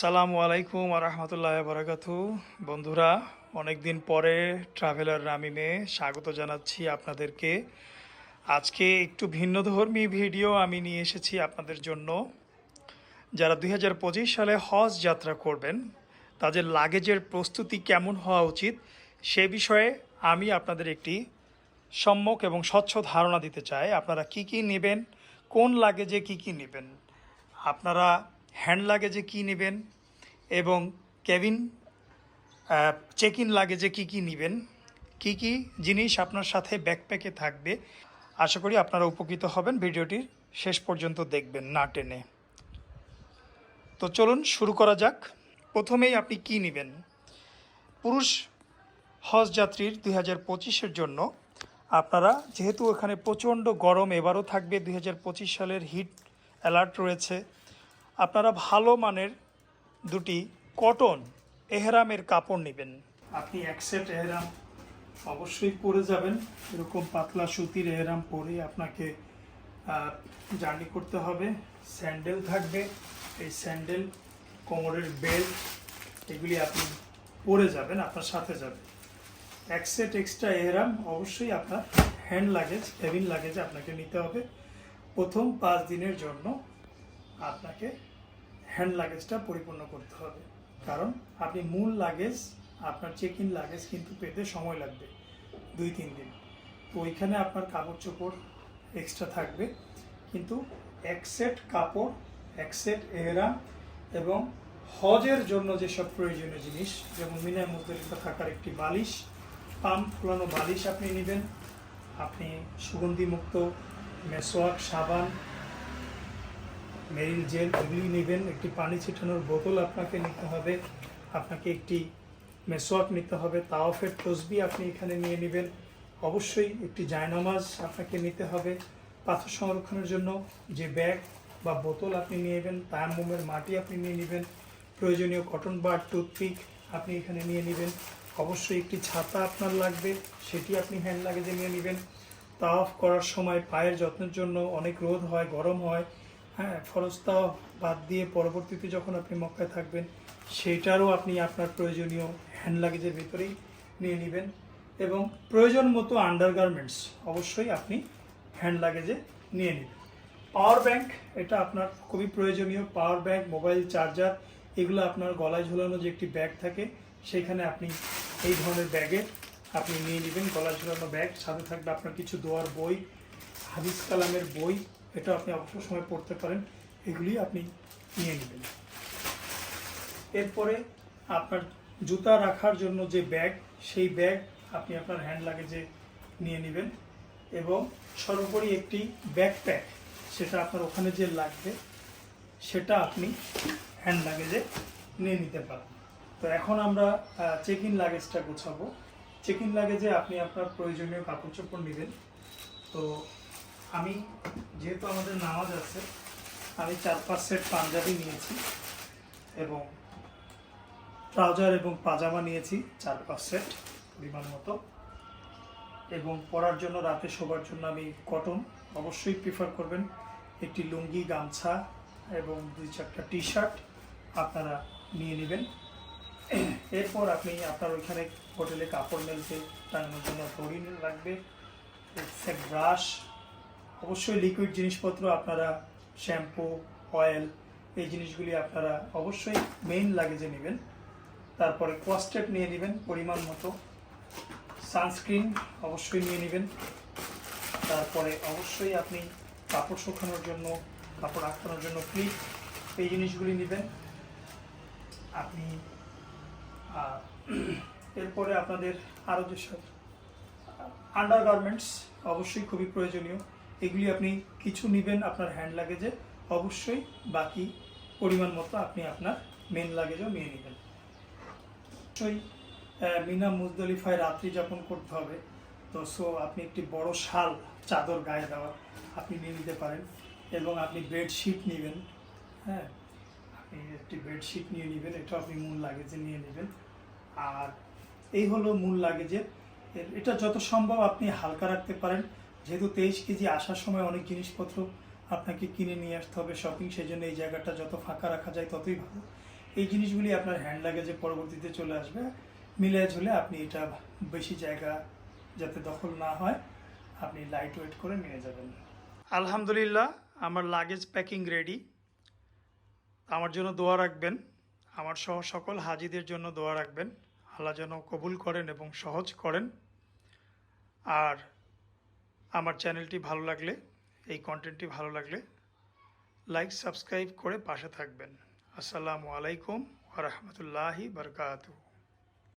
সালামু আলাইকুম আরহামতুল্লাহ বারাকাতু। বন্ধুরা অনেক দিন পরে ট্রাভেলার রামিমে স্বাগত জানাচ্ছি আপনাদেরকে। আজকে একটু ভিন্নধর্মী ভিডিও আমি নিয়ে এসেছি আপনাদের জন্য। যারা দু হাজার পঁচিশ সালে হজ যাত্রা করবেন, তাদের লাগেজের প্রস্তুতি কেমন হওয়া উচিত, সে বিষয়ে আমি আপনাদের একটি সম্যক এবং স্বচ্ছ ধারণা দিতে চাই। আপনারা কি কি নেবেন, কোন লাগেজে কি কি নেবেন? আপনারা হ্যান্ড লাগেজে কি নেবেন এবং কেবিন চেক ইন লাগেজে কি কি নেবেন? কি কি জিনিস আপনার সাথে ব্যাকপ্যাকে থাকবে? আশা করি আপনারা উপকৃত হবেন। ভিডিওটি শেষ পর্যন্ত দেখবেন না টেনে। তো চলুন শুরু করা যাক। প্রথমেই আপনি কি নেবেন? পুরুষ হজ যাত্রীর দুই হাজার পঁচিশের জন্য আপনারা, যেহেতু এখানে প্রচণ্ড গরম এবারও থাকবে, দুই হাজার পঁচিশ সালের হিট অ্যালার্ট রয়েছে আপনারা ভালো মানের দুটি কটন এহরামের কাপড় নেবেন। আপনি এক সেট এহরাম অবশ্যই পরে যাবেন। এরকম পাতলা সুতির এহরাম পরে আপনাকে জার্নি করতে হবে। স্যান্ডেল থাকবে। এই স্যান্ডেল, কোমরের বেল্ট, এগুলি আপনি পরে যাবেন, আপনার সাথে যাবে। এক সেট এক্সট্রা এহরাম অবশ্যই আপনার হ্যান্ড লাগেজ, কেবিন লাগেজ আপনাকে নিতে হবে। প্রথম পাঁচ দিনের জন্য আপনাকে হ্যান্ড লাগেজটা পরিপূর্ণ করতে হবে। কারণ আপনি মূল লাগেজ, আপনার চেক ইন লাগেজ কিন্তু পেতে সময় লাগবে, দুই, তিন দিন। তো ওইখানে আপনার কাপড় চোপড় এক্সট্রা থাকবে। কিন্তু এক সেট কাপড়, এক সেট এহরাম এবং হজের জন্য যেসব প্রয়োজনীয় জিনিস, যেমন মিনায় মুজদলিফা থাকার একটি বালিশ, পাম্প ফুলানো বালিশ আপনি নেবেন। আপনি সুগন্ধিমুক্ত, মেসোয়াক, সাবান মেরিল জেল, এগুলি নেবেন। একটি পানি ছিটানোর বোতল আপনাকে নিতে হবে। আপনাকে একটি মেসোয়াক নিতে হবে। তাওয়াফের তসবি আপনি এখানে নিয়ে নেবেন। অবশ্যই একটি জায়নামাজ আপনাকে নিতে হবে। পাথর সংরক্ষণের জন্য যে ব্যাগ বা বোতল আপনি নিয়ে নেবেন, তায়াম্মুমের মাটি আপনি নিয়ে নেবেন। প্রয়োজনীয় কটন বার, টুথপিক আপনি এখানে নিয়ে নেবেন। অবশ্যই একটি ছাতা আপনার লাগবে, সেটি আপনি হ্যান্ড লাগেজে নিয়ে নেবেন। তাওয়াফ করার সময় পায়ের যত্নের জন্য অনেক রোদ হয়, গরম হয়। হ্যাঁ ফরস্তা বাদ দিয়ে পরবর্তীতে যখন আপনি মক্কায় থাকবেন, সেইটারও আপনি আপনার প্রয়োজনীয় হ্যান্ড লাগেজের ভিতরেই নিয়ে নেবেন এবং প্রয়োজন মতো আন্ডারগার্মেন্টস অবশ্যই আপনি হ্যান্ড লাগেজে নিয়ে নেবেন। পাওয়ার ব্যাংক এটা আপনার খুবই প্রয়োজনীয়। পাওয়ার ব্যাংক মোবাইল চার্জার এগুলো আপনার গলায় ঝোলানো যে একটি ব্যাগ থাকে, সেখানে আপনি এই ধরনের ব্যাগে আপনি নিয়ে নেবেন। গলায় ঝোলানো ব্যাগ সাথে থাকবে আপনার কিছু দোয়ার বই, হাদিস কালামের বই এটা আপনি অবসর সময় পড়তে পারেন, এগুলি আপনি নিয়ে নেবেন। এরপরে আপনার জুতা রাখার জন্য যে ব্যাগ, সেই ব্যাগ আপনি আপনার হ্যান্ড লাগেজে নিয়ে নেবেন এবং সর্বোপরি একটি ব্যাকপ্যাক, সেটা আপনার ওখানে যে লাগবে, সেটা আপনি হ্যান্ড লাগেজে নিয়ে নিতে পারেন। তো এখন আমরা চেক ইন লাগেজটা গোছাবো। চেক ইন লাগেজে আপনি আপনার প্রয়োজনীয় কাপড় চোপড় নেবেন। তো আমি যেহেতু আমাদের নামাজ আছে, আমি চার পাঁচ সেট পাঞ্জাবি নিয়েছি এবং ট্রাউজার এবং পাজামা নিয়েছি চার পাঁচ সেট পরিমাণ মতো। এবং পরার জন্য, রাতে শোবার জন্য আমি কটন অবশ্যই প্রিফার করবেন। একটি লুঙ্গি, গামছা এবং দুই চারটা টি শার্ট আপনারা নিয়ে নেবেন। এরপর আপনি আপনার ওইখানে হোটেলে কাপড় মেলতে, টাঙানোর জন্য দড়ি লাগবে ব্রাশ অবশ্যই লিকুইড জিনিসপত্র আপনারা শ্যাম্পু অয়েল এই জিনিসগুলি আপনারা অবশ্যই মেইন লাগেজে নেবেন। তারপরে কস্টেপ নিয়ে নেবেন পরিমাণ মতো। সানস্ক্রিন অবশ্যই নিয়ে নেবেন। তারপরে অবশ্যই আপনি কাপড় শুকানোর জন্য, কাপড় আটকানোর জন্য ক্লিপ এই জিনিসগুলি নেবেন। আপনি এরপরে আপনাদের আরও যেসব আন্ডার গার্মেন্টস অবশ্যই খুবই প্রয়োজনীয়। এগুলি আপনি কিছু নেবেন আপনার হ্যান্ড লাগেজে অবশ্যই বাকি পরিমাণ মতো আপনি আপনার মেন লাগেজও নিয়ে নেবেন। অবশ্যই মিনা মুজদলিফায় রাত্রি যাপন করতে হবে। তো সো আপনি একটি বড় শাল চাদর গায়ে দেওয়া আপনি নিয়ে নিতে পারেন এবং আপনি বেডশিট নেবেন। হ্যাঁ আপনি একটি বেডশিট নিয়ে নেবেন এটা আপনি মূল লাগেজে নিয়ে নেবেন। আর এই হলো মূল লাগেজের এটা যত সম্ভব আপনি হালকা রাখতে পারেন। যেহেতু তেইশ কেজি আসার সময় অনেক জিনিসপত্র আপনাকে কিনে নিয়ে আসতে হবে শপিং সেই জন্য এই জায়গাটা যত ফাঁকা রাখা যায় ততই ভালো। এই জিনিসগুলি আপনার হ্যান্ড লাগেজে পরবর্তীতে চলে আসবে। মিলে ঝুলে আপনি এটা বেশি জায়গা যাতে দখল না হয়, আপনি লাইট ওয়েট করে নিয়ে যাবেন। আলহামদুলিল্লাহ, আমার লাগেজ প্যাকিং রেডি আমার জন্য দোয়া রাখবেন। আমার সহ সকল হাজিদের জন্য দোয়া রাখবেন। আল্লাহ যেন কবুল করেন এবং সহজ করেন। আর আমার চ্যানেলটি ভালো লাগলে, এই কন্টেন্টটি ভালো লাগলে লাইক সাবস্ক্রাইব করে পাশে থাকবেন। আসসালামু আলাইকুম ওরহমতুল্লাহি বরকাতু